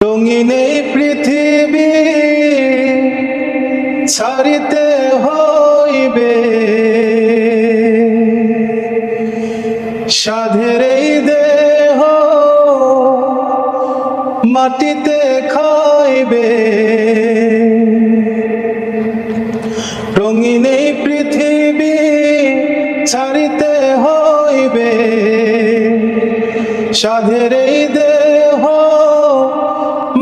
রঙিন পৃথিবী ছাড়িতে হইবে। সাধের দেহ মাটিতে খাইবে। রঙিন পৃথিবী ছাড়িতে হইবে। সাধের দেহ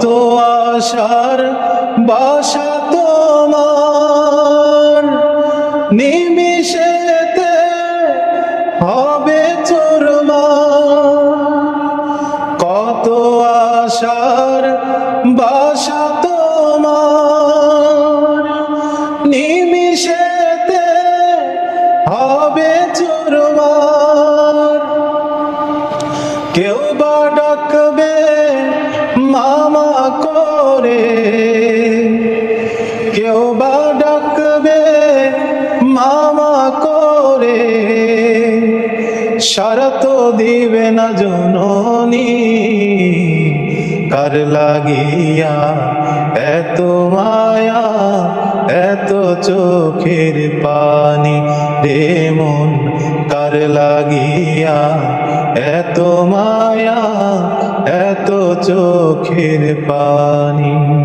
কত আশার বাসা তোমার। নিমিশেতে হবে চোরমা কত আশার বাসা তোমার। নিমিশেতে হবে চোরমার। কেউ বা ডাকবে মামা করে। কেউ বা ডাকবে মামা করে। সারা তো দিবে না জননী, কার লাগিয়া এত মায়া, এত চোখের পানি রে কার লাগিয়া এত মায়া এত চোখের পানি।